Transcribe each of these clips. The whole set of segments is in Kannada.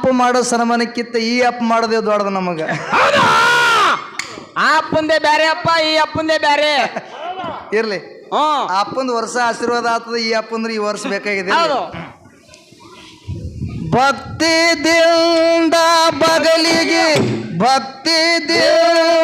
ಅಪ್ಪ ಮಾಡೋ ಸನ್ಮಾನಕ್ಕಿಂತ ಈ ಅಪ್ಪ ಮಾಡೋದೇ ದೊಡ್ಡದು ನಮಗ. ಆ ಅಪ್ಪಂದೆ ಬ್ಯಾರೆ ಅಪ್ಪ ಈ ಅಪ್ಪಂದೆ ಬ್ಯಾರೆ. ಇರ್ಲಿ. ಹ್ಮ್ ಅಪ್ಪಂದ್ ವರ್ಷ ಆಶೀರ್ವಾದ ಆತದ ಈ ಅಪ್ಪಂದ್ರೆ ಈ ವರ್ಷ ಬೇಕಾಗಿದೆ ಭಕ್ತಿ ದಿಂದ ಬಗಲಿಗೆ ಭಕ್ತಿ ದಿಂದ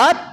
sát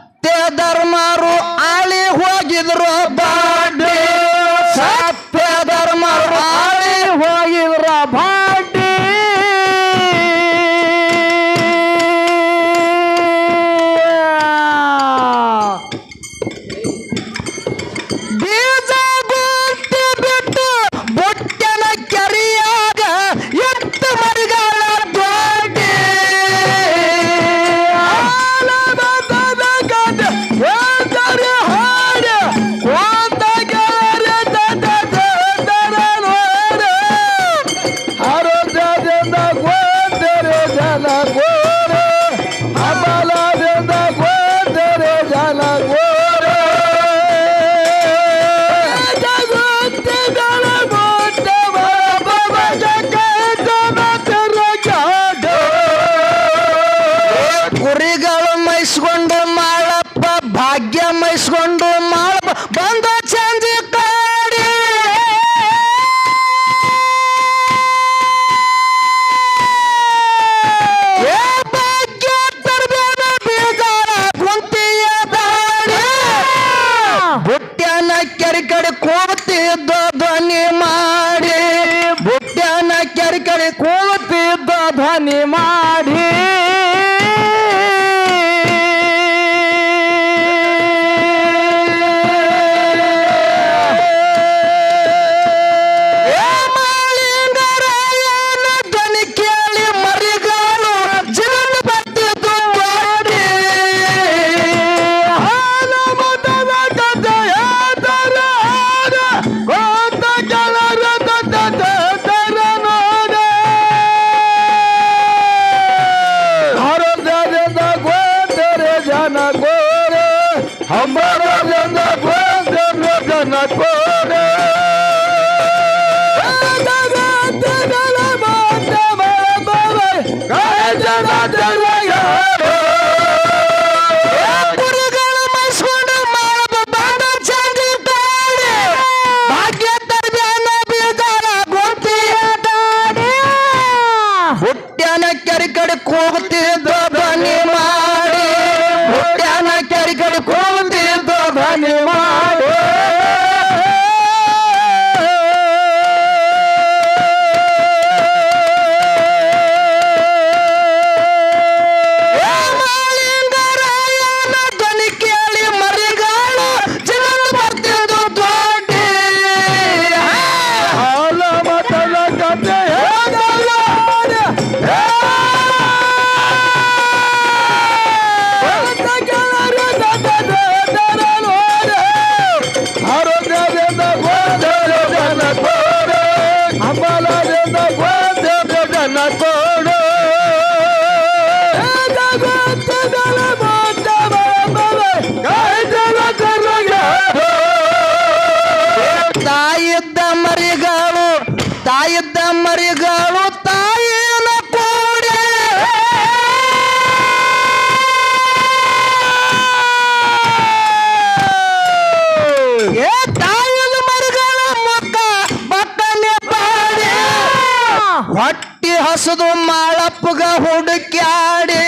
ಹಸದು ಮಾಳಪ್ಪಗ ಹುಡುಕ್ಯಾಡಿ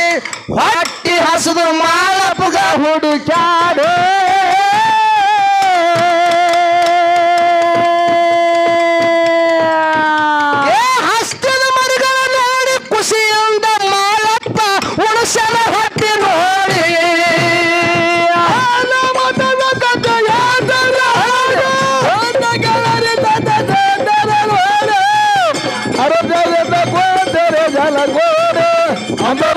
ಹೊಟ್ಟಿ ಹಸದು ಮಾಳಪ್ಪಗ ಹುಡುಕ್ಯಾಡಿ. गोड आंबा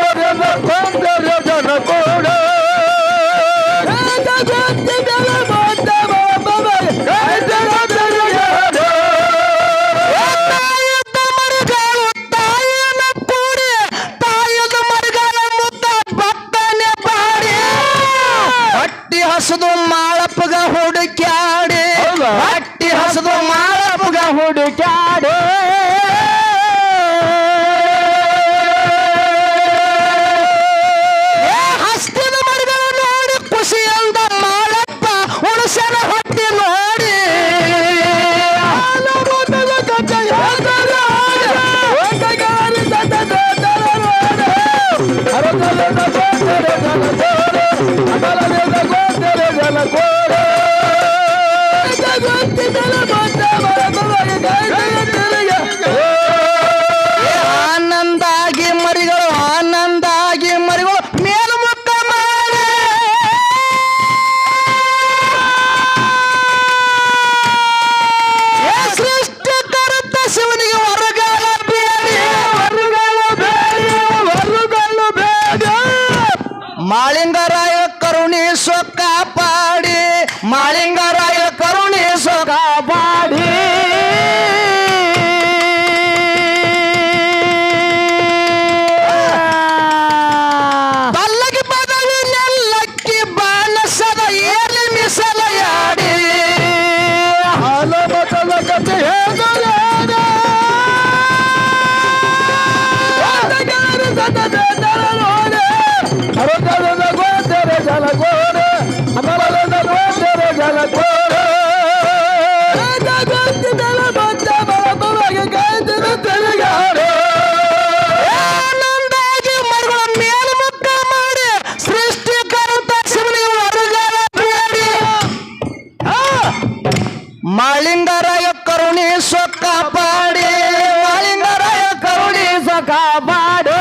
ಕಾಪಾಡಿ.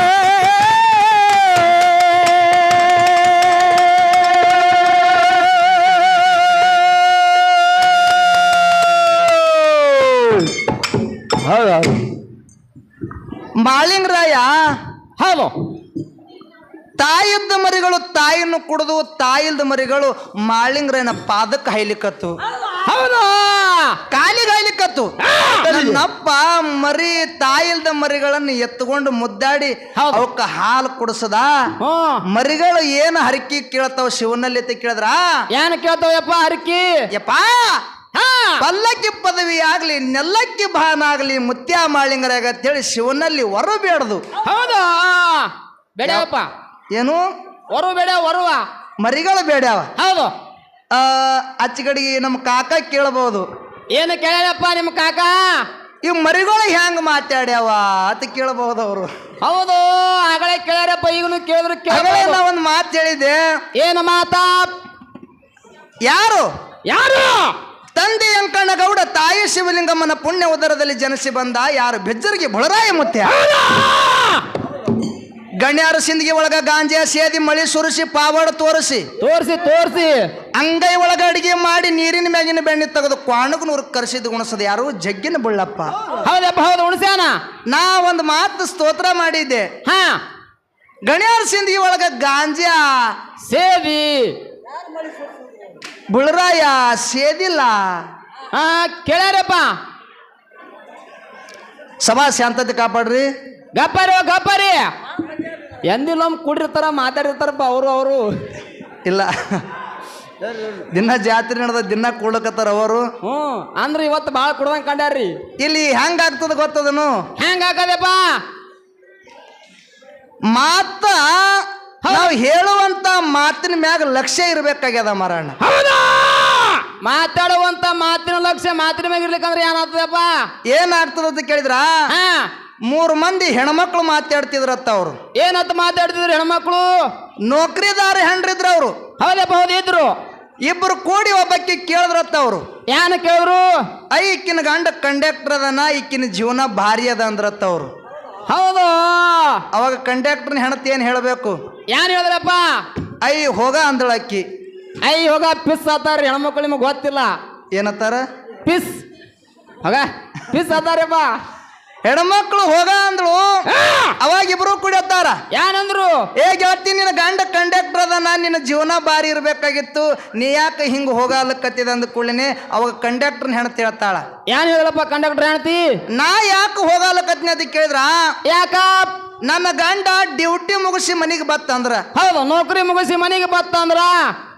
ಹೌದೌದು ಮಾಳಿಂಗರಾಯ ಹೌದು. ತಾಯಿದ್ದ ಮರಿಗಳು ತಾಯಿಯನ್ನು ಕುಡಿದು ತಾಯಿಲ್ದ ಮರಿಗಳು ಮಾಳಿಂಗರಾಯನ ಪಾದಕ್ಕೆ ಹೈಲಿಕತ್ತು. ಹೌದು. ಕಾಲಿಗೆ ಕತ್ತು. ನನ್ನಪ್ಪ ಮರಿ ತಾಯಿಲ್ದ ಮರಿಗಳನ್ನು ಎತ್ತುಕೊಂಡು ಮುದ್ದಾಡಿ. ಅವಕ್ಕ ಹಾಲು ಕುಡಿಸದ? ಮರಿಗಳು ಏನು ಹರಕಿ ಕೇಳ್ತಾವ ಶಿವನಲ್ಲಿ ಕೇಳಿದ್ರ? ಏನ್ ಕೇಳ್ತಾವಪ್ಪ ಹರಕಿ? ಯಪ್ಪ. ಹಾ. ಪಲ್ಲಕ್ಕಿ ಪದವಿ ಆಗ್ಲಿ ನೆಲ್ಲಕ್ಕಿ ಭಾನ ಆಗ್ಲಿ ಮುತ್ಯ ಮಾಳಿಂಗರಾಗ ಅಂತೇಳಿ ಶಿವನಲ್ಲಿ ವರ ಬೇಡದು. ಹೌದಾ? ಬೇಡವಪ್ಪ ಏನು? ವರು ಬೇಡ ವರುವ ಮರಿಗಳು ಬೇಡವ ಹೌದು. ಅಚ್ಚಗಡಿಗೆ ನಮ್ಮ ಕಾಕ ಕೇಳಬಹುದು ಏನು ಕೇಳ್ಯಪ್ಪ ನಿಮ್ಮ ಕಾಕ? ಈ ಮರಿಗಳು ಹೆಂಗ್ ಮಾತಾಡ್ಯಾವ ಅಂತ ಕೇಳಬಹುದು ಅವರು. ಹೌದು ಆಗಲೇ ಕೇಳ್ಯಾರಪ್ಪ ಈಗನು ಕೇಳಿದ್ರು ಕೇಳ ನಾ ಒಂದು ಮಾತು ಹೇಳಿದೆ ಏನು ಮಾತಾ? ಯಾರು? ಯಾರು? ತಂದೆ ಅಂಕಣ್ಣಗೌಡ ತಾಯಿ ಶಿವಲಿಂಗಮ್ಮನ ಪುಣ್ಯ ಉದರದಲ್ಲಿ ಜನಿಸಿ ಬಂದ ಯಾರು? ಬೆಜ್ಜರಿಗೆ ಬಳರಾಯ ಮುತ್ಯ. ಗಣ್ಯಾರ ಸಿಂದಗಿ ಒಳಗ ಗಾಂಜಾ ಸೇದಿ ಮಳಿ ಸುರಿಸಿ ಪಾವಡ ತೋರಿಸಿ. ತೋರಿಸಿ ತೋರಿಸಿ. ಅಂಗೈ ಒಳಗ ಅಡಿಗೆ ಮಾಡಿ ನೀರಿನ ಮ್ಯಾಗಿನ ಬೆಣ್ಣೆ ತೆಗೆದು ಕ್ವಾಣಗ್ ನೂರು ಕರೆಸಿದ ಗುಣಸದ ಯಾರು? ಜಗ್ಗಿನ ಬುಳ್ಳಪ್ಪ. ಹೌದಪ್ಪ ಹೌದು ಉಣಸ್ಯಾನ? ನಾ ಒಂದು ಮಾತು ಸ್ತೋತ್ರ ಮಾಡಿದ್ದೆ. ಹಾ. ಗಣ್ಯಾರ ಸಿಂದಗಿ ಒಳಗ ಗಾಂಜಾ ಸೇದಿ. ಬುಳರಾಯ ಸೇದಿಲ್ಲ. ಹಾ ಕೇಳ್ಯಾರಪ್ಪ. ಸಭಾ ಶಾಂತತೆ ಕಾಪಾಡ್ರಿ. ಗಪ್ಪರಿ ಗಪ್ಪರಿ. ಎಂದಿಲ್ಲೊಮ್ಮೆ ಕುಡಿರ್ತಾರ ಮಾತಾಡಿರ್ತಾರಪ್ಪ ಅವರು ಅವರು. ಇಲ್ಲ. ದಿನ ಜಾತ್ರೆ ನಡೆದ ದಿನ ಕೂಡ್ಲಕತ್ತಾರ ಅವರು. ಹ್ಞೂ ಅಂದ್ರೆ ಇವತ್ತು ಭಾಳ ಕುಡ್ದಂಗೆ ಕಂಡ್ಯಾರ್ರಿ. ಇಲ್ಲಿ ಹೆಂಗ್ ಆಗ್ತದ ಗೊತ್ತದನು? ಹೆಂಗ್ ಹಾಕದಪ್ಪ ಮಾತ ನಾವು ಹೇಳುವಂತ ಮಾತಿನ ಮ್ಯಾಗ ಲಕ್ಷ್ಯ ಇರ್ಬೇಕಾಗ್ಯದ ಮರಣ್ಣ ಹೌದಾ? ಮಾತಾಡುವಂತ ಮಾತಿನ ಲಕ್ಷ್ಯ ಮಾತಿನ ಮ್ಯಾಗ ಇರ್ಲಿಕ್ಕಂದ್ರೆ ಏನಾಗ್ತದಪ್ಪ? ಏನಾಗ್ತದ ಅಂತ ಕೇಳಿದ್ರ? ಹಾ. ಮೂರು ಮಂದಿ ಹೆಣ್ಮಕ್ಳು ಮಾತಾಡ್ತಿದ್ರತ್ತ ಅವ್ರು. ಏನಂತ ಮಾತಾಡ್ತಿದ್ರು ಹೆಣ್ಮಕ್ಳು? ನೌಕರಿದಾರ ಹೆಣ್ರಿದ್ರ ಅವರು. ಹೌದಪ್ಪ ಹೌದು ಇದ್ರು ಇಬ್ರು ಕೂಡಿ ಒಬ್ಬಕ್ಕೆ ಕೇಳಿದ್ರತ್ತ ಅವರು. ಏನ ಕೇಳಿದ್ರು? ಐ ಇಕ್ಕಿನ ಗಂಡ ಕಂಡಕ್ಟರ್ ಅದನ ಇಕ್ಕಿನ ಜೀವನ ಭಾರಿ ಅದ ಅಂದ್ರತ್ತ ಅವರು. ಹೌದು. ಅವಾಗ ಕಂಡಕ್ಟರ್ನ ಹೆಣತಿ ಏನು ಹೇಳಬೇಕು? ಏನ್ ಹೇಳಿದ್ರಪ್ಪ? ಐ ಹೋಗ ಅಂದಳ ಅಕ್ಕಿ ಐ ಹೋಗ ಪಿಸ್ ಆತಾರ ಹೆಣ್ಮಕ್ಳು ನಿಮಗೆ ಗೊತ್ತಿಲ್ಲ. ಏನತ್ತಾರ? ಪಿಸ್ ಹೋಗ ಪಿಸ್ ಆತಾರಪ್ಪ ಹೆಣ್ಮಕ್ಳು ಹೋಗ ಅಂದಳು ಅವಾಗ ಇಬ್ರು ಕುಡಿಯತ್ತಾರ? ಏನಂದ್ರು ಏ ಗೆಳತಿ ನಿನ್ನ ಗಂಡ ಕಂಡಕ್ಟರ್ ಅದ ನಾನು ನಿನ್ನ ಜೀವನ ಬಾರಿ ಇರಬೇಕಾಗಿತ್ತು. ನೀ ಯಾಕೆ ಹಿಂಗ ಹೋಗಲಕ್ಕತ್ತಿದ ಅಂದ ಕೂಡಲೇ ಅವಾಗ ಕಂಡಕ್ಟರ್ನ ಹೆಣತಿ ಹೇಳ್ತಾಳ. ಏನ್ ಹೇಳಪ್ಪ ಕಂಡಕ್ಟರ್ ಹೆಣ್ತಿ ನಾ ಯಾಕೆ ಹೋಗಲಕತ್ನಿ ಅದಕ್ಕೆ ಕೇಳಿದ್ರ? ಯಾಕ? ನನ್ನ ಗಂಡ ಡ್ಯೂಟಿ ಮುಗಿಸಿ ಮನೆಗೆ ಬತ್ತಂದ್ರ. ಹೌದು ನೌಕರಿ ಮುಗಿಸಿ ಮನೆಗೆ ಬತ್ತಂದ್ರ.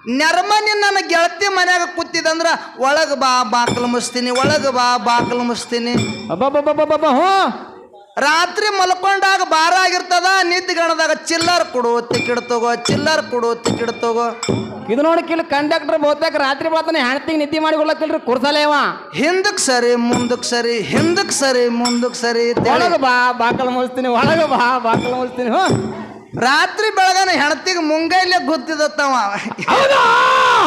ನೆರ್ಮನಿ ನನ್ನ ಗೆಳತಿ ಮನ್ಯಾಗ ಕೂತಿದಂದ್ರ ಒಳಗ ಬಾ ಬಾಕಲು ಮುಸ್ತೀನಿ ಒಳಗ ಬಾ ಬಾಕಲು ಮುಸ್ತೀನಿ ಹ್ಞೂ. ರಾತ್ರಿ ಮಲ್ಕೊಂಡಾಗ ಬಾರ ಆಗಿರ್ತದ ನಿದ್ಗಣದಾಗ ಚಿಲ್ಲರ್ ಕೊಡು ತಿಕ್ಕಿಡ್ ತಗೋ ಚಿಲ್ಲರ್ ಕೊಡು ತಿಕ್ಕಿಡ್ ತಗೋ. ಇದು ನೋಡಿ ಕಿಲ್ ಕಂಡಕ್ಟರ್ ಬಹುತೇಕ ರಾತ್ರಿ ಬಾತನ ಹೆಣ್ತಿಗೆ ನಿದ್ದೆ ಮಾಡಿ ಕೊಡ್ಲಕ್ಕಿಲ್ರಿ ಕುರ್ಸಲೇವ ಹಿಂದಕ್ ಸರಿ ಮುಂದಕ್ ಸರಿ ಹಿಂದಕ್ ಸರಿ ಮುಂದಕ್ ಸರಿ ಒಳಗೆ ಬಾ ಬಾಕಲ್ ಮುಗಿಸ್ತೀನಿ ಒಳಗೆ ಬಾ ಬಾಕಲ್ ಮುಗಿಸ್ತೀನಿ ಹ್ಞೂ. ರಾತ್ರಿ ಬೆಳಗನ ಹೆಣತಿಗೆ ಮುಂಗೈಲೆ ಗೊತ್ತಿದತ್ತವ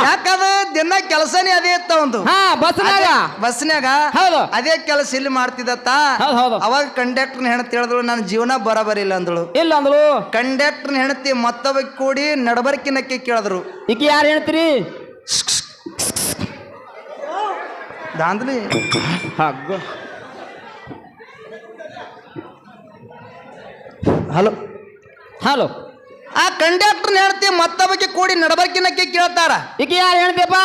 ಯಾಕದ? ದಿನ ಕೆಲಸನೇ ಅದೇ ಇತ್ತ ಒಂದು. ಹಾ ಬಸ್ನಾಗ ಬಸ್ನ್ಯಾಗ ಹೌದು. ಅದೇ ಕೆಲಸ ಇಲ್ಲಿ ಮಾಡ್ತಿದತ್ತ ಅವಾಗ ಕಂಡಕ್ಟರ್ ಹೆಣತಿ ಹೇಳಿದಳು ನನ್ನ ಜೀವನ ಬರಬರಿಲ್ಲ ಅಂದಳು. ಇಲ್ಲ ಅಂದ್ಳು. ಕಂಡಕ್ಟರ್ ಹೆಣತಿ ಮತ್ತೊಬ್ಬ ಕೂಡಿ ನಡಬರ್ಕಿನಕ್ಕೆ ಕೇಳಿದ್ರು. ಈಗ ಯಾರು ಹೇಳ್ತೀರಿ? ದಾಂದ್ಲಿ. ಹಗ್ಗ. ಹಲೋ. ಹಲೋ. ಆ ಕಂಡಕ್ಟರ್ನ ಹೆಣತಿ ಮತ್ತೊಬ್ಬಕ್ಕೆ ಕೂಡಿ ನಡಬರ್ಕಿನಕ್ಕೆ ಕೇಳ್ತಾರ. ಈಗ ಯಾರು ಹೇಳ್ತೀಯಪ್ಪ?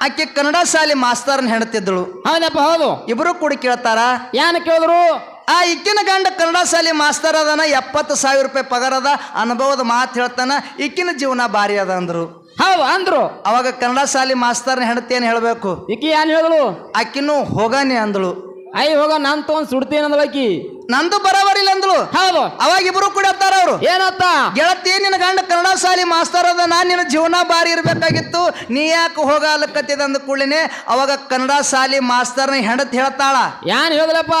ಆಕೆ ಕನ್ನಡ ಶಾಲೆ ಮಾಸ್ತರ್ನ ಹೇಳ್ತಿದ್ದಳು. ಹೌದಪ್ಪ ಹೌದು. ಇಬ್ರು ಕೂಡಿ ಕೇಳ್ತಾರ. ಯಾನ ಕೇಳಿದ್ರು? ಆ ಇಕ್ಕಿನ ಗಂಡ ಕನ್ನಡ ಶಾಲೆ ಮಾಸ್ತರ್ ಅದನ ಎಪ್ಪತ್ತು ಸಾವಿರ ರೂಪಾಯಿ ಪಗಾರ ಅದ ಅನುಭವದ ಮಾತು ಹೇಳ್ತಾನ ಇಕ್ಕಿನ ಜೀವನ ಭಾರಿ ಅದ ಅಂದ್ರು. ಹೌದು ಅಂದ್ರು. ಅವಾಗ ಕನ್ನಡ ಶಾಲೆ ಮಾಸ್ತರ್ನ ಹೆಂಡತಿ ಏನ್ ಹೇಳ್ಬೇಕು? ಈಕಿ ಏನ್ ಹೇಳಿದ್ಳು? ಆಕಿನೂ ಹೋಗಾನೆ ಅಂದಳು. ಐ ಹೋಗ ನಾನು ತಗೊಂಡ್ ಸುಡ್ತೀನಿ ಅಂದಳಕಿ ನಂದು ಬರವರಿಲ್ಲ ಅಂದ್ಲು ಹೌದು. ಅವಾಗ ಇಬ್ರು ಕೂಡ ಅವರು. ಏನತ್ತ? ಗೆಳತಿ ನಿನ್ನ ಗಂಡ ಕನ್ನಡ ಶಾಲಿ ಮಾಸ್ತರ್ ಅದ ನಾನು ನಿನ್ನ ಜೀವನ ಬಾರಿ ಇರಬೇಕಾಗಿತ್ತು. ನೀ ಯಾಕೆ ಹೋಗಲಕ್ಕತ್ತಿದ ಅಂದ ಕೂಡಲೇ ಅವಾಗ ಕನ್ನಡ ಶಾಲಿ ಮಾಸ್ತರ್ನ ಹೆಂಡತಿ ಹೇಳ್ತಾಳ. ಯಾನ್ ಹೇಳಿದ್ಲಪ್ಪ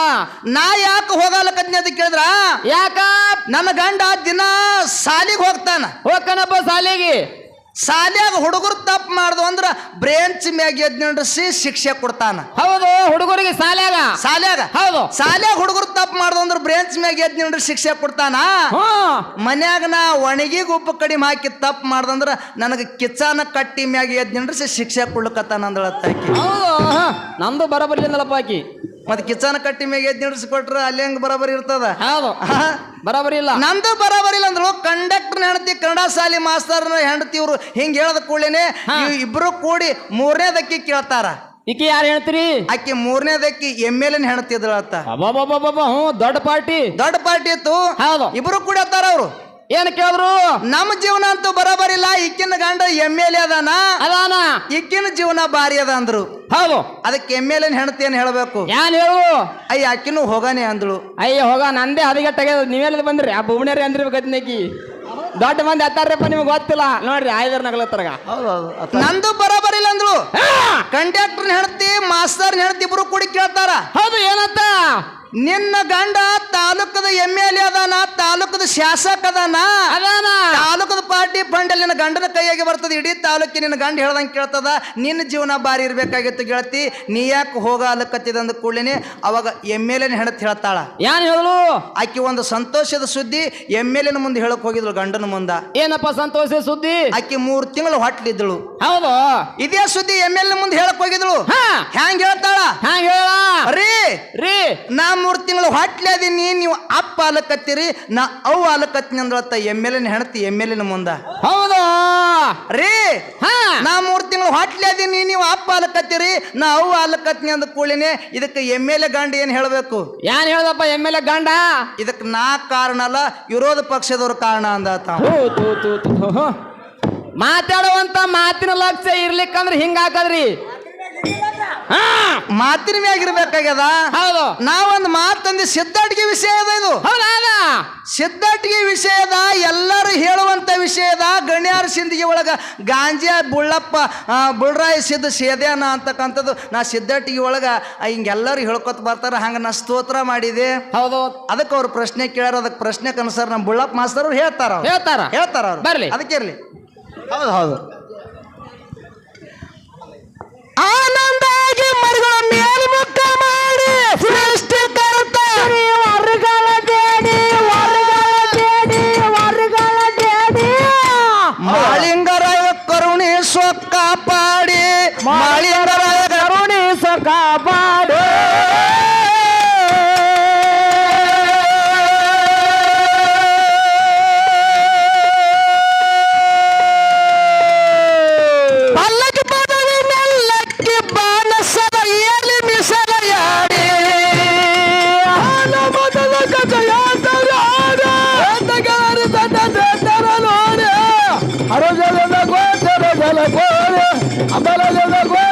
ನಾ ಯಾಕೆ ಹೋಗಲಕ್ಕತ್ನಿ ಅಂತ ಕೇಳಿದ್ರ? ಯಾಕ? ನನ್ನ ಗಂಡ ದಿನ ಸಾಲಿಗೆ ಹೋಗ್ತಾನ. ಹೋಗ್ತಾನಪ್ಪ ಸಾಲಿಗೆ ಸಾಲ್ಯಾಗ ಹುಡುಗರು ತಪ್ಪು ಮಾಡ್ದು ಅಂದ್ರ ಬ್ರೇಂಚ್ ಮ್ಯಾಗ ಎದ್ ನಿಂಡ್ರಿಸಿ ಶಿಕ್ಷೆ ಕೊಡ್ತಾನ. ಹೌದು ಹುಡುಗರಿಗೆ ಸಾಲ್ಯಾಗ. ಸಾಲ್ಯಾಗ. ಹೌದು. ಶಾಲ್ಯಾಗ ಹುಡುಗರು ತಪ್ಪು ಮಾಡ್ದು ಅಂದ್ರ ಬ್ರೇಂಚ್ ಮ್ಯಾಗ ಎದ್ ನಿಂಡ್ರಿ ಶಿಕ್ಷೆ ಕೊಡ್ತಾನ. ಮನ್ಯಾಗ ನಾ ಒಣಗಿಗ ಉಪ್ಪು ಕಡಿಮೆ ಹಾಕಿ ತಪ್ಪು ಮಾಡ್ದಂದ್ರ ನನಗೆ ಕಿಚ್ಚಾನ ಕಟ್ಟಿ ಮ್ಯಾಗ ಎದ್ ನಿಂಡ್ರಿಸಿ ಶಿಕ್ಷೆ ಕೊಡ್ಲಕತ್ತಾನ ಅಂದಳತ್ತಾಕಿ ಹೌದು ಹ. ನಮ್ದು ಬರಬರ್ಲಿಂದಲಪ್ಪ ಆಕಿ. ಮತ್ತೆ ಕಿಚನ್ ಕಟ್ಟಿ ಮೇಗೆ ಎದ್ ಕೊಟ್ರೆ ಅಲ್ಲಿ ಹೆಂಗ್ ಬರಾಬರಿ ಇರ್ತದ? ಹೌದು. ಬರಾಬರಿ ಬರಬರಿ ಇಲ್ಲ. ನಂದು ಬರಬರಿಲ್ಲ ಅಂದ್ರು ಕಂಡಕ್ಟರ್ ಹೆಂಡತಿ ಕನ್ನಡ ಶಾಲಿ ಮಾಸ್ತರ್ ಹೆಂಡತಿ ಇವ್ರು ಹಿಂಗ್ ಹೇಳದ ಕೂಡಲೇನೆ ಇಬ್ರು ಕೂಡಿ ಮೂರನೇದಕ್ಕಿ ಕೇಳ್ತಾರ. ಈಕಿ ಯಾರು ಹೇಳ್ತೀರಿ ಆಕಿ ಮೂರನೇದಕ್ಕಿ ಎಂ ಎಲ್ ಎನ್ ಹೆಣ್ತಿದ್ರು ಅತ್ತ ಹ್ಞೂ ದೊಡ್ಡ ಪಾರ್ಟಿ. ದೊಡ್ಡ ಪಾರ್ಟಿ ಇತ್ತು. ಹೌದು. ಇಬ್ರು ಕೂಡ ಅವ್ರು. ಏನ್ ಕೇಳಿದ್ರು ನಮ್ಮ ಜೀವನ ಅಂತೂ ಬರೋಬರಿಲ್ಲ ಇಕ್ಕಿನ ಗಂಡ ಎಂ ಎಲ್ ಎ ಅದಾನ. ಅದಾನ? ಇಕ್ಕಿನ ಜೀವನ ಬಾರಿ ಅದ ಅಂದ್ರು. ಹೌದು. ಅದಕ್ಕೆ ಎಂ ಎಲ್ ಎನ್ ಹೆಣತಿ ಏನ್ ಹೇಳ್ಬೇಕು? ಏನ್ ಹೇಳು? ಅಯ್ಯ ಅಕ್ಕಿನೂ ಹೋಗಾನೆ ಅಂದಳು. ಅಯ್ಯ ಹೋಗ ನಂದೇ ಹದಿಗೆಟ್ಟಾಗ ನೀವೆಲ್ಲ ಬಂದ್ರಿ? ಆ ಭುವನೇರಿ ಅಂದಿರ್ಬೇಕತ್ನೇಕಿ ದೊಡ್ಡ ಮಂದಿ ಅತ್ತಾರಪ್ಪ ನಿಮ್ಗೆ ಗೊತ್ತಿಲ್ಲ. ನೋಡ್ರಿ ಆಯ್ದರ್ ನಗಲತ್ತರಗ ನಂದು ಬರೋಬರಿಲ್ಲ ಅಂದ್ರು ಕಂಡಕ್ಟರ್ ಹೆಣತಿ ಮಾಸ್ತರ್ ಹೇಳ್ತಿ ಇಬ್ರು ಕೂಡಿ ಕೇಳ್ತಾರ. ಹೌದು ಏನತ್ತ ನಿನ್ನ ಗಂಡ ತಾಲೂಕದ ಎಂ ಎಲ್ ಎ ಅದಾನ ತಾಲೂಕದ ಶಾಸಕ ಅದಾನ. ಅದಾನ. ತಾಲೂಕದ ಪಾರ್ಟಿ ಫಂಡ್ ನಿನ್ನ ಗಂಡನ ಕೈಯಾಗಿ ಬರ್ತದೆ ಇಡೀ ತಾಲೂಕಿನ ನಿನ್ನ ಗಂಡ ಹೇಳ್ದಂಗೆ ಕೇಳ್ತದ ನಿನ್ನ ಜೀವನ ಬಾರಿ ಇರಬೇಕಾಗಿತ್ತು ಗೆಳತಿ ನೀ ಯಾಕೆ ಹೋಗಲಕ್ಕತ್ತಿದ ಅಂದ ಕೂಡಲೇ ಅವಾಗ ಎಂ ಎಲ್ ಎನ್ ಹೆಣತ್ ಹೇಳ್ತಾಳ. ಏನ್ ಹೇಳಲು? ಆಕಿ ಒಂದು ಸಂತೋಷದ ಸುದ್ದಿ ಎಂ ಎಲ್ ಎನ್ ಮುಂದೆ ಹೇಳಕ್ ಹೋಗಿದ್ಳು ಗಂಡನ ಮುಂದ. ಏನಪ್ಪ ಸಂತೋಷದ ಸುದ್ದಿ? ಆಕಿ ಮೂರು ತಿಂಗಳು ಹೊಟ್ಲಿದ್ದಳು. ಹೌದು. ಇದೇ ಸುದ್ದಿ ಎಂ ಎಲ್ ಮುಂದೆ ಹೇಳಕ್ ಹೋಗಿದ್ಳು. ಹಾ. ಹ್ಯಾಂಗ ಹೇಳ್ತಾಳ? ಹ್ಯಾಂಗ ಹೇಳ ರೀ. ರೀ. ನಾ ಮೂರು ತಿಂಗಳು ಹೊಟ್ಲೆ ಅದೀನಿ ನೀವು ಅಪ್ಪ ಅಲಕತ್ತೀರಿ ನಾ ಅವ್ ಆಲಕತ್ತೀನಿ ಅಂದ್ರತ್ತ ಎಂ ಎಲ್ ಎನ್ ಹೆಣತಿ ಎಂ ಎಲ್ ಎನ್ ಮುಂದ. ಹೌದು? ರೀ ಹಾ. ನಾ ಮೂರು ತಿಂಗಳು ಹೊಟ್ಲೆ ಅದೀನಿ ನೀವು ಅಪ್ಪ ಅಲಕತ್ತೀರಿ ನಾ ಅವ್ ಆಲಕತ್ನಿ ಅಂದ ಕೂಳಿನಿ ಇದಕ್ಕೆ ಎಂ ಎಲ್ ಎ ಗಂಡ ಏನು ಹೇಳಬೇಕು? ಯಾನ್ ಹೇಳ್ದಪ್ಪ ಎಂ ಎಲ್ ಎ ಗಂಡ? ಇದಕ್ಕೆ ನಾ ಕಾರಣ ಅಲ್ಲ ವಿರೋಧ ಪಕ್ಷದವ್ರ ಕಾರಣ ಅಂದಾತ. ಮಾತಾಡುವಂತ ಮಾತಿನ ಲಕ್ಷ್ಯ ಇರ್ಲಿಕ್ಕಂದ್ರೆ ಹಿಂಗ ಹಾಕದ್ರಿ ಹಾ ಮಾತಿನ ಮ್ಯಾಗಿರ್ಬೇಕಾಗ್ಯದ ಹೌದು. ನಾವೊಂದು ಮಾತಂದಿ ಸಿದ್ಧಾಟಿಗೆ ವಿಷಯ ಅದ ಇದು. ಹೌದಾ ಸಿದ್ಧಾಟಿಗೆ ವಿಷಯದ ಎಲ್ಲರೂ ಹೇಳುವಂತ ವಿಷಯದ ಗಣ್ಯಾರ ಸಿಂದಿಗೆ ಒಳಗ ಗಾಂಜಾ ಬುಳ್ಳಪ್ಪ ಬುಳ್ರಾಯ ಸಿದ್ಧ ಸೇದ್ಯಾನ ಅಂತಕ್ಕಂಥದ್ದು ನಾ ಸಿದ್ಧಾಟಿಗೆ ಒಳಗ ಹಿಂಗೆಲ್ಲರೂ ಹೇಳ್ಕೊತ ಬರ್ತಾರ. ಹಂಗ ನಾ ಸ್ತೋತ್ರ ಮಾಡಿದೆ. ಹೌದು. ಅದಕ್ಕೆ ಅವ್ರು ಪ್ರಶ್ನೆ ಕೇಳಾರ ಅದಕ್ಕೆ ಪ್ರಶ್ನೆ ಅನುಸಾರ ನಮ್ಮ ಬುಳ್ಳಪ್ಪ ಮಾಸ್ತರ್ ಅವ್ರು ಹೇಳ್ತಾರ ಅವ್ರು. ಹೇಳ್ತಾರ. ಹೇಳ್ತಾರ ಅವ್ರು. ಬರ್ಲಿ. ಅದಕ್ಕೆ ಇರ್ಲಿ. ಹೌದು ಹೌದು. ¡Hasta la